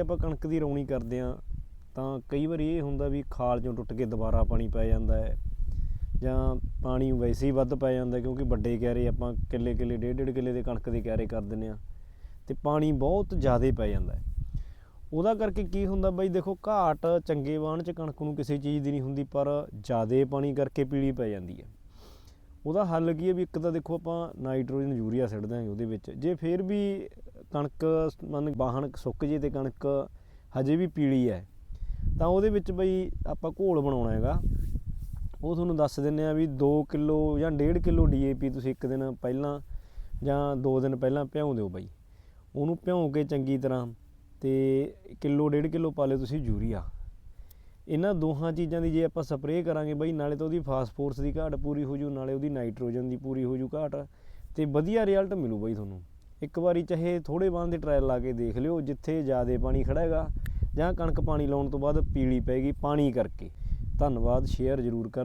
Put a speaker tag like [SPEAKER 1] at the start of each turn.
[SPEAKER 1] ਆਪਾਂ ਕਣਕ ਦੀ ਰੌਣੀ ਕਰਦੇ ਆ ਤਾਂ ਕਈ ਵਾਰੀ ਇਹ ਹੁੰਦਾ ਵੀ ਖਾਲ ਚੋਂ ਟੁੱਟ ਕੇ ਦੁਬਾਰਾ ਪਾਣੀ ਪੈ ਜਾਂਦਾ ਹੈ ਜਾਂ ਪਾਣੀ ਵੈਸੇ ਹੀ ਵੱਧ ਪੈ ਜਾਂਦਾ ਕਿਉਂਕਿ ਵੱਡੇ ਕਿਆਰੇ ਆਪਾਂ ਕਿੱਲੇ ਕਿੱਲੇ, ਡੇਢ ਡੇਢ ਕਿੱਲੇ ਦੇ ਕਣਕ ਦੇ ਕਿਆਰੇ ਕਰ ਦਿੰਦੇ ਆ ਤੇ ਪਾਣੀ ਬਹੁਤ ਜ਼ਿਆਦਾ ਪੈ ਜਾਂਦਾ ਹੈ। ਉਹਦਾ ਕਰਕੇ ਕੀ ਹੁੰਦਾ ਬਈ ਦੇਖੋ ਘਾਟ ਚੰਗੇ ਵਾਣ ਚ ਕਣਕ ਨੂੰ ਕਿਸੇ ਚੀਜ਼ ਦੀ ਨਹੀਂ ਹੁੰਦੀ ਪਰ ਜ਼ਿਆਦਾ ਪਾਣੀ ਕਰਕੇ ਪੀਲੀ ਪੈ ਜਾਂਦੀ ਹੈ। ਉਹਦਾ ਹੱਲ ਕੀ ਹੈ ਵੀ ਇੱਕ ਤਾਂ ਦੇਖੋ ਆਪਾਂ ਨਾਈਟ੍ਰੋਜਨ ਯੂਰੀਆ ਸਿੱਟ ਦਾਂਗੇ ਉਹਦੇ ਵਿੱਚ, ਜੇ ਫੇਰ ਵੀ ਕਣਕ ਮਨ ਬਾਹਣ ਸੁੱਕ ਜੇ ਤੇ ਕਣਕ ਹਜੇ ਵੀ ਪੀਲੀ ਹੈ, ਤਾਂ ਉਹਦੇ ਵਿੱਚ ਬਈ ਆਪਾਂ ਘੋਲ ਬਣਾਉਣਾ ਹੈਗਾ। ਉਹ ਤੁਹਾਨੂੰ ਦੱਸ ਦਿੰਨੇ ਆ ਵੀ 2 ਕਿਲੋ ਜਾਂ 1.5 ਕਿਲੋ ਡੀਏਪੀ ਤੁਸੀਂ ਇੱਕ ਦਿਨ ਪਹਿਲਾਂ ਜਾਂ 2 ਦਿਨ ਪਹਿਲਾਂ ਭਿਉਂ ਦਿਓ ਬਾਈ। ਉਹਨੂੰ ਭਿਉਂ ਕੇ ਚੰਗੀ ਤਰ੍ਹਾਂ ਤੇ ਕਿਲੋ 1.5 ਕਿਲੋ ਪਾ ਲਿਓ ਤੁਸੀਂ ਯੂਰੀਆ। ਇਹਨਾਂ ਦੋਹਾਂ ਚੀਜ਼ਾਂ ਦੀ ਜੇ ਆਪਾਂ ਸਪਰੇਅ ਕਰਾਂਗੇ ਬਈ, ਨਾਲੇ ਤਾਂ ਉਹਦੀ ਫਾਸਫੋਰਸ ਦੀ ਘਾਟ ਪੂਰੀ ਹੋ ਜੂ, ਨਾਲੇ ਉਹਦੀ ਨਾਈਟ੍ਰੋਜਨ ਦੀ ਪੂਰੀ ਹੋ ਜੂ ਘਾਟ, ਤੇ ਵਧੀਆ ਰਿਜ਼ਲਟ ਮਿਲੂ ਬਈ ਤੁਹਾਨੂੰ। ਇੱਕ ਵਾਰੀ ਚਾਹੇ ਥੋੜੇ ਬਾਂਹ ਦੇ ਟ੍ਰਾਇਲ ਲਾ ਕੇ ਦੇਖ ਲਿਓ, ਜਿੱਥੇ ਜ਼ਿਆਦਾ ਪਾਣੀ ਖੜਾ ਹੈਗਾ ਜਾਂ ਕਣਕ ਪਾਣੀ ਲਾਉਣ ਤੋਂ ਬਾਅਦ ਪੀਲੀ ਪੈਗੀ ਪਾਣੀ ਕਰਕੇ। ਧੰਨਵਾਦ, ਸ਼ੇਅਰ ਜ਼ਰੂਰ ਕਰ